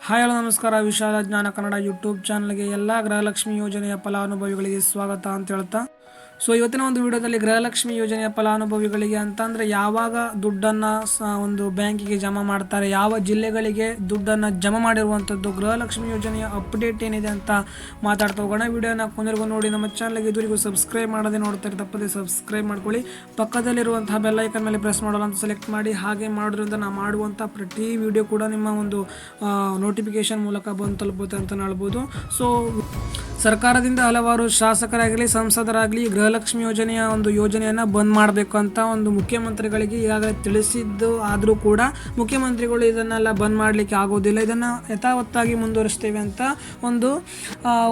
Hi, hello, ನಮಸ್ಕಾರ. ವಿಶಾಲ ಜ್ಞಾನ ಕನ್ನಡ ಯೂಟ್ಯೂಬ್ ಚಾನಲ್ಗೆ ಎಲ್ಲ ಗೃಹಲಕ್ಷ್ಮಿ ಯೋಜನೆಯ ಫಲಾನುಭವಿಗಳಿಗೆ ಸ್ವಾಗತ ಅಂತ ಹೇಳ್ತಾ ಸೊ ಇವತ್ತಿನ ಒಂದು ವಿಡಿಯೋದಲ್ಲಿ ಗೃಹಲಕ್ಷ್ಮಿ ಯೋಜನೆಯ ಫಲಾನುಭವಿಗಳಿಗೆ ಅಂತಂದರೆ ಯಾವಾಗ ದುಡ್ಡನ್ನು ಸ ಒಂದು ಬ್ಯಾಂಕಿಗೆ ಜಮಾ ಮಾಡ್ತಾರೆ, ಯಾವ ಜಿಲ್ಲೆಗಳಿಗೆ ದುಡ್ಡನ್ನು ಜಮಾ ಮಾಡಿರುವಂಥದ್ದು, ಗೃಹಲಕ್ಷ್ಮಿ ಯೋಜನೆಯ ಅಪ್ಡೇಟ್ ಏನಿದೆ ಅಂತ ಮಾತಾಡ್ತಾ ಹೋಗೋಣ. ವಿಡಿಯೋನ ಕೊನೆಗೂ ನೋಡಿ. ನಮ್ಮ ಚಾನಲ್ಗೆ ಇದುವರೆಗೂ ಸಬ್ಸ್ಕ್ರೈಬ್ ಮಾಡದೆ ನೋಡ್ತಾರೆ ತಪ್ಪದೆ ಸಬ್ಸ್ಕ್ರೈಬ್ ಮಾಡ್ಕೊಳ್ಳಿ. ಪಕ್ಕದಲ್ಲಿರುವಂತಹ ಬೆಲ್ ಐಕನ್ ಮೇಲೆ ಪ್ರೆಸ್ ಮಾಡೋಲ್ಲ ಅಂತ ಸೆಲೆಕ್ಟ್ ಮಾಡಿ. ಹಾಗೆ ಮಾಡೋದ್ರಿಂದ ನಾವು ಮಾಡುವಂಥ ಪ್ರತಿ ವಿಡಿಯೋ ಕೂಡ ನಿಮ್ಮ ಒಂದು ನೋಟಿಫಿಕೇಶನ್ ಮೂಲಕ ಬಂದು ತಲುಪುತ್ತೆ ಅಂತ ಹೇಳ್ಬೋದು ಸೊ ಸರ್ಕಾರದಿಂದ ಹಲವಾರು ಶಾಸಕರಾಗಲಿ, ಸಂಸದರಾಗಲಿ ಗೃಹಲಕ್ಷ್ಮಿ ಯೋಜನೆಯ ಒಂದು ಯೋಜನೆಯನ್ನು ಬಂದ್ ಮಾಡಬೇಕು ಅಂತ ಒಂದು ಮುಖ್ಯಮಂತ್ರಿಗಳಿಗೆ ಈಗಾಗಲೇ ತಿಳಿಸಿದ್ದು ಆದರೂ ಕೂಡ ಮುಖ್ಯಮಂತ್ರಿಗಳು ಇದನ್ನೆಲ್ಲ ಬಂದ್ ಮಾಡಲಿಕ್ಕೆ ಆಗೋದಿಲ್ಲ. ಇದನ್ನು ಯಥಾವತ್ತಾಗಿ ಮುಂದುವರಿಸ್ತೇವೆ ಅಂತ ಒಂದು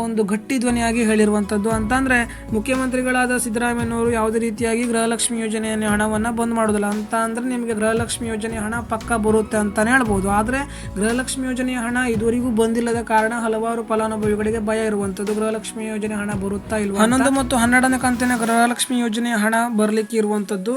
ಒಂದು ಗಟ್ಟಿ ಧ್ವನಿಯಾಗಿ ಹೇಳಿರುವಂಥದ್ದು ಅಂತಂದರೆ ಮುಖ್ಯಮಂತ್ರಿಗಳಾದ ಸಿದ್ದರಾಮಯ್ಯನವರು ಯಾವುದೇ ರೀತಿಯಾಗಿ ಗೃಹಲಕ್ಷ್ಮಿ ಯೋಜನೆಯ ಹಣವನ್ನು ಬಂದ್ ಮಾಡೋದಿಲ್ಲ. ಅಂತ ಅಂದರೆ ನಿಮಗೆ ಗೃಹಲಕ್ಷ್ಮಿ ಯೋಜನೆಯ ಹಣ ಪಕ್ಕ ಬರುತ್ತೆ ಅಂತಲೇ ಹೇಳ್ಬೋದು. ಆದರೆ ಗೃಹಲಕ್ಷ್ಮಿ ಯೋಜನೆಯ ಹಣ ಇದುವರೆಗೂ ಬಂದಿಲ್ಲದ ಕಾರಣ ಹಲವಾರು ಫಲಾನುಭವಿಗಳಿಗೆ ಭಯ ಇರುವಂಥದ್ದು ಗೃಹಲಕ್ಷ್ಮಿ ಯೋಜನೆ ಹಣ ಬರುತ್ತಾ ಇಲ್ವಾ ಹನ್ನೊಂದು ಮತ್ತು ಹನ್ನೆರಡನೇ ಕಂತಿನ ಗೃಹಲಕ್ಷ್ಮಿ ಯೋಜನೆ ಹಣ ಬರಲಿಕ್ಕೆ ಇರುವಂಥದ್ದು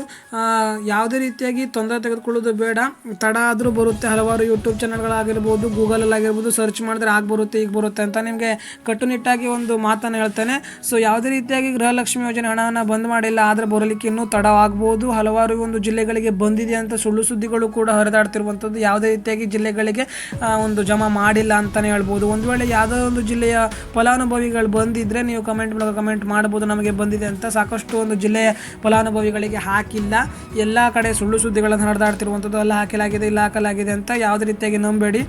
ಯಾವುದೇ ರೀತಿಯಾಗಿ ತೊಂದರೆ ತೆಗೆದುಕೊಳ್ಳೋದು ಬೇಡ. ತಡ ಆದರೂ ಬರುತ್ತೆ. ಹಲವಾರು ಯೂಟ್ಯೂಬ್ ಚಾನಲ್ಗಳಾಗಿರ್ಬೋದು ಗೂಗಲಲ್ಲಿ ಆಗಿರ್ಬೋದು ಸರ್ಚ್ ಮಾಡಿದ್ರೆ ಆಗ ಬರುತ್ತೆ, ಈಗ ಬರುತ್ತೆ ಅಂತ ನಿಮಗೆ ಕಟ್ಟುನಿಟ್ಟಾಗಿ ಒಂದು ಮಾತನ್ನು ಹೇಳ್ತೇನೆ. ಸೊ ಯಾವುದೇ ರೀತಿಯಾಗಿ ಗೃಹಲಕ್ಷ್ಮಿ ಯೋಜನೆ ಹಣವನ್ನು ಬಂದ್ ಮಾಡಿಲ್ಲ, ಆದರೆ ಬರಲಿಕ್ಕೆ ಇನ್ನೂ ತಡವಾಗ್ಬೋದು. ಹಲವಾರು ಒಂದು ಜಿಲ್ಲೆಗಳಿಗೆ ಬಂದಿದೆ ಅಂತ ಸುಳ್ಳು ಸುದ್ದಿಗಳು ಕೂಡ ಹರಿದಾಡ್ತಿರುವಂಥದ್ದು ಯಾವುದೇ ರೀತಿಯಾಗಿ ಜಿಲ್ಲೆಗಳಿಗೆ ಒಂದು ಜಮಾ ಮಾಡಿಲ್ಲ ಅಂತಲೇ ಹೇಳ್ಬೋದು. ಒಂದು ವೇಳೆ ಯಾವುದೋ ಒಂದು ಜಿಲ್ಲೆಯ ಫಲಾನುಭವಿಗಳು ಬಂದಿದ್ದರೆ ನೀವು ಕಮೆಂಟ್ ಮೂಲಕ ಕಮೆಂಟ್ ಮಾಡ್ಬೋದು. ನಮಗೆ ಬಂದಿದೆ ಅಂತ ಸಾಕಷ್ಟು ಒಂದು ಜಿಲ್ಲೆಯ ಫಲಾನುಭವಿಗಳಿಗೆ ಹಾಕಿಲ್ಲ. ಎಲ್ಲ ಕಡೆ ಸುಳ್ಳು ಸುದ್ದಿಗಳನ್ನು ಹರಿದಾಡ್ತಿರುವಂಥದ್ದು ಎಲ್ಲ ಹಾಕಲಾಗಿದೆ, ಇಲ್ಲ ಹಾಕಲಾಗಿದೆ ಅಂತ ಯಾವುದೇ ರೀತಿಯಾಗಿ ನಂಬೇಡಿ.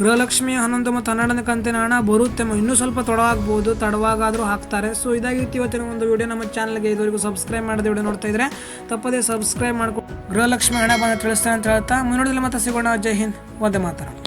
ಗೃಹಲಕ್ಷ್ಮಿ ಹನ್ನೊಂದು ಮತ್ತು ಹನ್ನೆರಡನೇ ಕಂತಿನ ಹಣ ಬರುತ್ತೆ ಇನ್ನೂ ಸ್ವಲ್ಪ ತಡವಾಗ್ಬೋದು, ತಡವಾಗಾದರೂ ಹಾಕ್ತಾರೆ. ಸೊ ಇದಾಗಿತ್ತು ಇವತ್ತಿನ ಒಂದು ವಿಡಿಯೋ ನಮ್ಮ ಚಾನಲ್ಗೆ ಇದುವರೆಗೂ ಸಬ್ಸ್ಕ್ರೈಬ್ ಮಾಡಿದ ವಿಡಿಯೋ ನೋಡ್ತಾ ಇದ್ರೆ ತಪ್ಪದೇ ಸಬ್ಸ್ಕ್ರೈಬ್ ಮಾಡ್ಕೊಂಡು ಗೃಹಲಕ್ಷ್ಮಿ ಹಣ ಬಂದು ತಿಳಿಸ್ತೇನೆ ಅಂತ ಹೇಳ್ತಾ ಮುನ್ನೋಡಿದ್ರೆ ಮತ್ತೆ ಸಿಗೋಣ. ಜೈ ಹಿಂದ್. ಒಂದೇ ಮಾತರ.